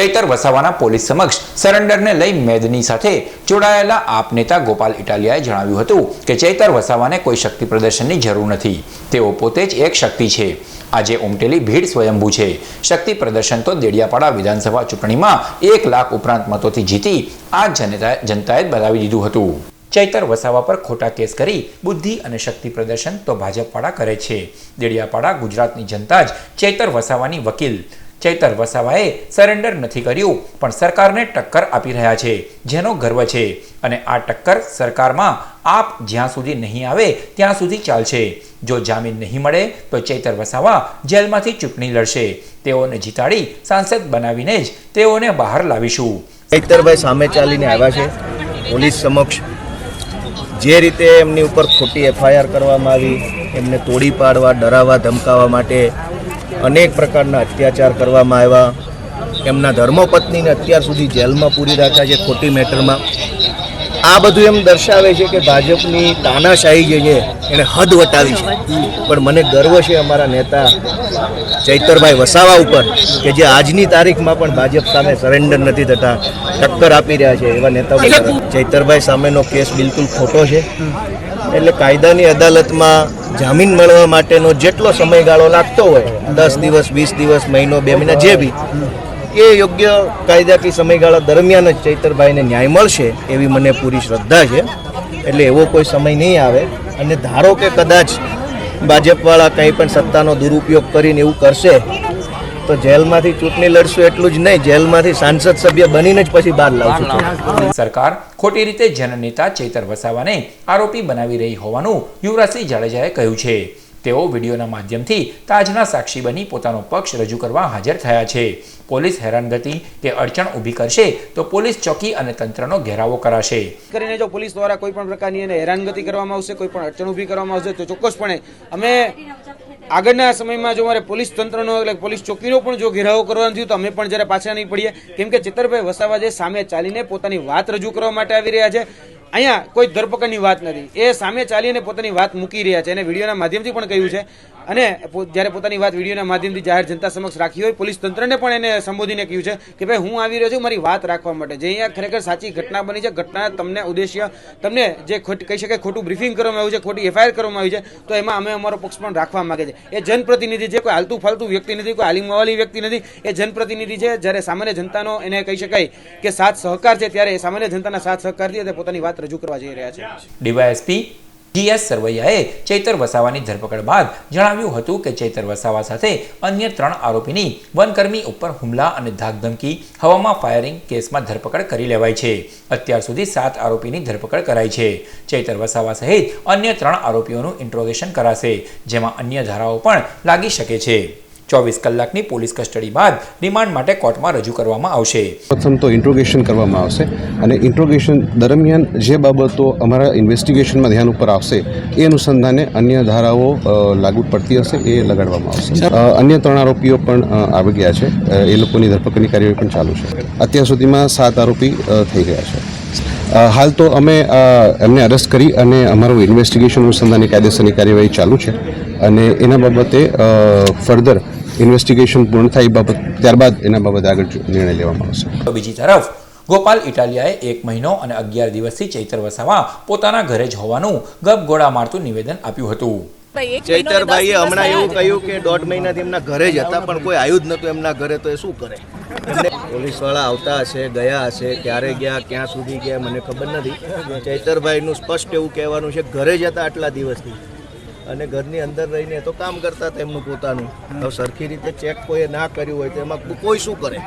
Chaitar વસાવાના police સમક્ષ સરેન્ડરને લઈ મેદની સાથે જોડાયેલા આપ નેતા ગોપાલ ઇટાલિયાએ જણાવ્યું હતું કે ચૈતર વસાવાને કોઈ શક્તિ પ્રદર્શનની જરૂર નથી. તેઓ પોતે જ એક શક્તિ છે. આજે ઉમટેલી ભીડ સ્વયંભૂ છે. શક્તિ પ્રદર્શન તો દેડિયાપાડા વિધાનસભા ચૂંટણીમાં એક લાખ ઉપરાંત મતોથી જીતી આ જનતા જનતાએ બતાવી દીધું હતું. ચૈતર વસાવા પર ખોટા કેસ કરી બુદ્ધિ અને શક્તિ પ્રદર્શન તો ભાજપવાળા કરે છે. દેડિયાપાડા ગુજરાતની જનતા જ ચૈતર વસાવાની વકીલ ચૈતર વસાવાએ સરેન્ડર નથી કર્યું, પણ સરકારને ટક્કર આપી રહ્યા છે, જેનો ગર્વ છે. અને આ ટક્કર સરકારમાં આપ જ્યાં સુધી નહીં આવે, ત્યાં સુધી ચાલશે. જો જામીન નહીં મળે, તો ચૈતર વસાવા જેલમાંથી ચૂંટણી લડશે. તેઓને જીતાડી સાંસદ બનાવીને જ તેઓને બહાર લાવીશું. ચૈતરભાઈ સામે ચાલીને આવ્યા છે, પોલીસ સમક્ષ. જે રીતે એમની ઉપર ખોટી એફઆઈઆર કરવામાં આવી, એમને તોડી પાડવા, ડરાવવા, ધમકાવવા માટે અનેક પ્રકારના અત્યાચાર કરવામાં આવ્યા. એમના ધર્મપત્નીને અત્યાર સુધી જેલમાં પૂરી રાખ્યા છે ખોટી મેટરમાં. આ બધું એમ દર્શાવે છે કે ભાજપની તાનાશાહી જે છે એણે હદ વટાવી છે. પણ મને ગર્વ છે અમારા નેતા ચૈતરભાઈ વસાવા ઉપર કે જે આજની તારીખમાં પણ ભાજપ સામે સરેન્ડર નથી થતા, ટક્કર આપી રહ્યા છે એવા નેતાઓ ચૈતરભાઈ સામેનો કેસ બિલકુલ ખોટો છે. એટલે કાયદાની અદાલતમાં જામીન મળવા માટેનો જેટલો સમયગાળો લાગતો હોય, દસ દિવસ, વીસ દિવસ, મહિનો, બે મહિના, જે બી, એ યોગ્ય કાયદાકીય સમયગાળા દરમિયાન જ ચૈતરભાઈને ન્યાય મળશે એવી મને પૂરી શ્રદ્ધા છે. એટલે એવો કોઈ સમય નહીં આવે. અને ધારો કે કદાચ ભાજપવાળા કંઈ પણ સત્તાનો દુરુપયોગ કરીને એવું કરશે તો જેલમાંથી ચૂંટણી લડશું એટલું જ નહીં. જેલમાંથી સાંસદ સભ્ય બનીને જ પછી બહાર લાવશું સરકાર ખોટી રીતે જનનેતા ચેતર વસાવાને આરોપી બનાવી રહી હોવાનું યુવરાજસિંહ જાડેજાએ કહ્યું છે. તેઓ વિડીયોના માધ્યમથી તાજના સાક્ષી બની પોતાનો પક્ષ રજૂ કરવા હાજર થયા છે. પોલીસ હેરાનગતિ કે અડચણ ઊભી કરશે તો પોલીસ ચોકી અને તંત્રનો ઘેરાવો કરાશે. કરીને જો પોલીસ દ્વારા કોઈ પણ પ્રકારની એને હેરાનગતિ કરવામાં આવશે કોઈ પણ અડચણ ઊભી કરવામાં આવશે તો ચોક્કસપણે અમે આગળના સમયમાં જો મારે પોલીસ તંત્રનો એટલે પોલીસ ચોકીનો પણ જો ઘેરાવો કરવાનો થયું તો અમે પણ જ્યારે પાછા નહીં પડીએ. કેમ કે ચિત્તરભાઈ વસાવા જે સામે ચાલીને પોતાની વાત રજૂ કરવા માટે આવી રહ્યા છે. અહીંયા કોઈ ધરપકડની વાત નથી. એ સામે ચાલીને પોતાની વાત મૂકી રહ્યા છે. અને વિડીયોના માધ્યમથી પણ કહ્યું છે. અને જ્યારે પોતાની વાત વિડીયોના માધ્યમથી જાહેર જનતા સમક્ષ રાખી હોય, પોલીસ તંત્રને પણ એને સંબોધીને કહ્યું છે કે ભાઈ, હું આવી રહ્યો છું મારી વાત રાખવા માટે. જે અહીંયા ખરેખર સાચી ઘટના બની છે, ઘટના તમને ઉદ્દેશ્ય, તમને જે કહી શકાય ખોટું બ્રીફિંગ કરવામાં આવ્યું છે, ખોટી એફઆઈઆર કરવામાં આવી છે, તો એમાં અમે અમારો પક્ષ પણ રાખવા માગે છે. એ જનપ્રતિનિધિ છે કોઈ હાલતું ફાલતું વ્યક્તિ નથી, કોઈ આલિમવાલી વ્યક્તિ નથી, એ જનપ્રતિનિધિ છે. જ્યારે સામાન્ય જનતાનો એને કહી શકાય કે સાથ સહકાર છે, ત્યારે સામાન્ય જનતાના સાથ સહકારથી પોતાની વાત રજૂ કરવા જઈ રહ્યા છે. ડીવાયએસપી જીએસ સરવૈયાએ ચૈતર વસાવાની ધરપકડ બાદ જણાવ્યું હતું કે ચૈતર વસાવા સાથે અન્ય ત્રણ આરોપીની વનકર્મી ઉપર હુમલા અને ધાકધમકી હવામાં ફાયરિંગ કેસમાં ધરપકડ કરી લેવાઈ છે. અત્યાર સુધી સાત આરોપીની ધરપકડ કરાઈ છે. ચૈતર વસાવા સહિત અન્ય ત્રણ આરોપીઓનું ઇન્ટ્રોગેશન કરાશે, જેમાં અન્ય ધારાઓ પણ લાગી શકે છે. ચોવીસ કલાકની પોલીસ કસ્ટડી બાદ રિમાન્ડ માટે કોર્ટમાં રજૂ કરવામાં આવશે. પ્રથમ તો ઇન્ટ્રોગેશન કરવામાં આવશે અને ઇન્ટ્રોગેશન દરમિયાન જે બાબતો અમારા ઇન્વેસ્ટિગેશનમાં ધ્યાન ઉપર આવશે એ અનુસંધાને અન્ય ધારાઓ લાગુ પડતી હશે એ લગાડવામાં આવશે. અન્ય ત્રણ આરોપીઓ પણ આવી ગયા છે. એ લોકોની ધરપકડની કાર્યવાહી પણ ચાલુ છે. અત્યાર સુધીમાં સાત આરોપી થઈ ગયા છે. હાલ તો અમે એમને અરેસ્ટ કરી અને અમારું ઇન્વેસ્ટિગેશન અનુસંધાનની કાયદેસરની કાર્યવાહી ચાલુ છે અને એના બાબતે ફર્ધર ઇન્વેસ્ટિગેશન પૂર્ણ થાય બાબત ત્યારબાદ એના બાબતે આગળ નિર્ણય લેવામાં આવશે. બીજી તરફ ગોપાલ ઇટાલિયાએ એક મહિનો અને અગિયાર દિવસથી ચૈતર વસાવા પોતાના ઘરે જ હોવાનું ગપગોળા મારતું નિવેદન આપ્યું હતું. ચૈતરભાઈએ હમણાં એવું કહ્યું કે દોઢ મહિનાથી એમના ઘરે જ હતા પણ કોઈ આવ્યું જ નહોતું એમના ઘરે તો એ શું કરે? પોલીસવાળા આવતા હશે ગયા હશે ક્યારે ગયા ક્યાં સુધી ગયા મને ખબર નથી. ચૈતરભાઈનું સ્પષ્ટ એવું કહેવાનું છે ઘરે જ હતા આટલા દિવસથી. અને ઘરની અંદર રહીને તો કામ કરતા હતા એમનું પોતાનું. સરખી રીતે ચેક કોઈએ ના કર્યું હોય તો એમાં કોઈ શું કરે?